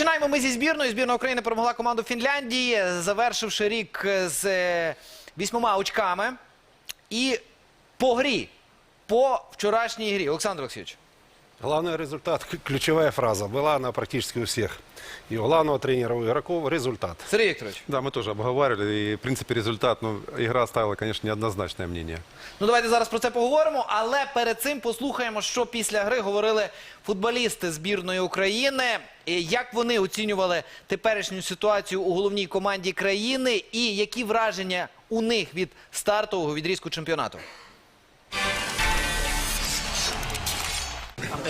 Починаємо ми зі збірної. Збірна України перемогла команду Фінляндії, завершивши рік з е, вісьмома очками. І по грі, по вчорашній грі. Олександр Олексійович. Главный результат, к- ключевая фраза, была она практически у всех. И у главного тренера, у игроков результат. Сергій Вікторович. Да, мы тоже обговаривали, и, в принципе, результат, ну, игра оставила, конечно, неоднозначное мнение. Ну, давайте зараз про це поговоримо. Але перед цим послухаємо, що після гри говорили футболісти збірної України. і Як вони оцінювали теперішню ситуацію у головній команді країни, і які враження у них від стартового відрізку чемпіонату.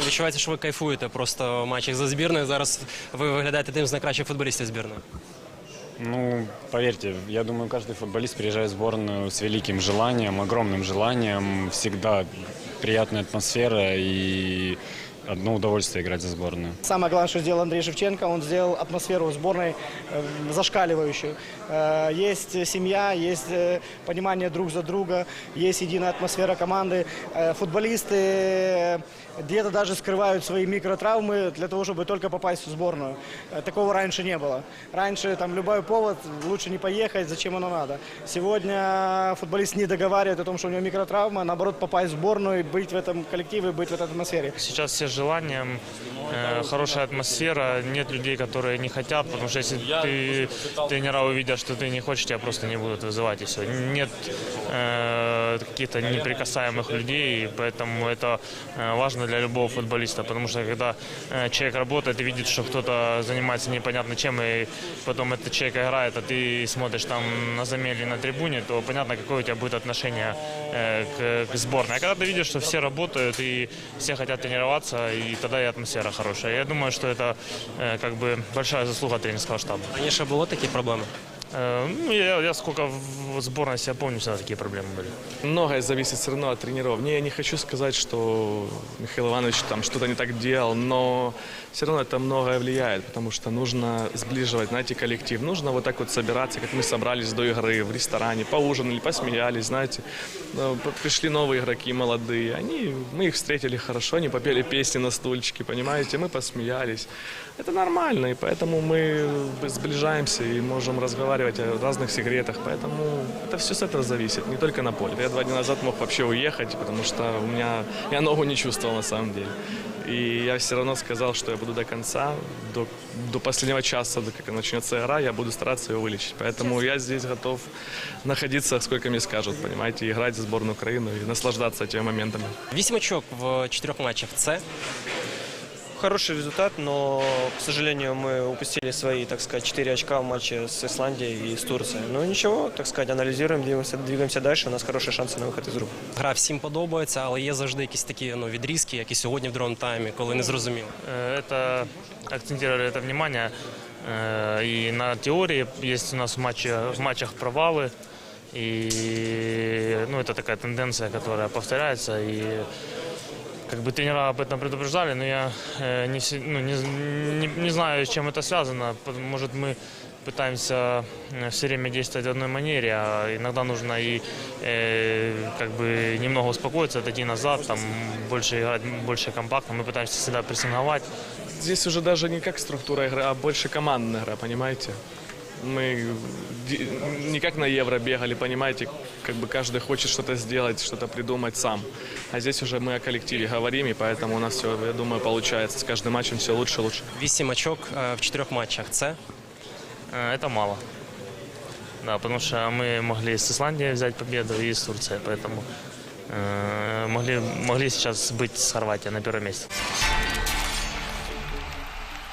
Відчувається, що ви кайфуєте просто в матчах за збірною. Зараз ви виглядаєте тим з найкращих футболістів збірної. Ну, поверьте, я думаю, каждый футболист приезжает в сборную с великим желанием, огромным желанием. Всегда приятная атмосфера и одно удовольствие играть за сборную. Самое главное, что сделал Андрей Шевченко, он сделал атмосферу сборной э, зашкаливающую. Э, Есть семья, есть э, понимание друг за друга, есть единая атмосфера команды. Э, Футболисты э, где-то даже скрывают свои микротравмы для того, чтобы только попасть в сборную. Э, Такого раньше не было. Раньше там любой повод, лучше не поехать, зачем оно надо. Сегодня футболист не договаривает о том, что у него микротравма, а наоборот попасть в сборную, быть в этом коллективе, быть в этой атмосфере. Сейчас все с желанием, э, хорошая атмосфера, нет людей, которые не хотят, потому что если ты, тренера увидят, что ты не хочешь, тебя просто не будут вызывать и все. Нет э, каких-то неприкасаемых людей, и поэтому это э, важно для любого футболиста, потому что когда э, человек работает и видит, что кто-то занимается непонятно чем, и потом этот человек играет, а ты смотришь там на замеле на трибуне, то понятно, какое у тебя будет отношение к, к сборной. А когда ты видишь, что все работают и все хотят тренироваться, и тогда и атмосфера хорошая. Я думаю, что это э, как бы большая заслуга тренерского штаба. Раніше було такі проблеми. Э, ну, я, я сколько в сборной себя помню, всегда такие проблемы были. Многое зависит все равно от тренеров. Не, я не хочу сказать, что Михаил Иванович там что-то не так делал, но все равно это многое влияет, потому что нужно сближивать, знаете, коллектив. Нужно вот так вот собираться, как мы собрались до игры в ресторане, поужинали, посмеялись, знаете. П- Пришли новые игроки, молодые. Они, мы их встретили хорошо, они попели песни на стульчике, понимаете, мы посмеялись. Это нормально, и поэтому мы сближаемся и можем разговаривать о разных секретах. Поэтому это все с этого зависит, не только на поле. Я два дня назад мог вообще уехать, потому что у меня я ногу не чувствовал на самом деле. И я все равно сказал, что я буду до конца, до, до последнего часа, до как начнется игра, я буду стараться ее вылечить. Поэтому я здесь готов находиться, сколько мне скажут, понимаете, играть за сборную Украины и наслаждаться этими моментами. Вісім очок в чотирьох матчах. Це Хороший результат, но, к сожалению, мы упустили свои, так сказать, 4 очка в матче с Исландией и с Турцией. Но ничего, так сказать, анализируем, двигаемся, двигаемся дальше, у нас хорошие шансы на выход из группы. гра всім подобається, але є завжди якісь такі ну, відрізки, як і сьогодні в другому таймі, коли не зрозуміло. Э, Это акцентировали это внимание. Э, И на теории есть у нас в, матче, в матчах провалы. И ну, это такая тенденция, которая повторяется. И как бы тренера об этом предупреждали, но я э, не, ну, не, не, не знаю, с чем это связано. Может, мы пытаемся э, все время действовать в одной манере, а иногда нужно и э, как бы немного успокоиться, отойти назад, там больше играть, больше компактно. Мы пытаемся всегда прессинговать. Здесь уже даже не как структура игры, а больше командная игра, понимаете? Мы не как на Евро бегали, понимаете, как бы каждый хочет что-то сделать, что-то придумать сам. А здесь уже мы о коллективе говорим, и поэтому у нас все, я думаю, получается. С каждым матчем все лучше и лучше. Вісім очок е, в чотирьох матчах. Це Э, Это мало. Да, потому что мы могли с Исландией взять победу и с Турцией, поэтому э, могли, могли сейчас быть с Хорватией на первом месте.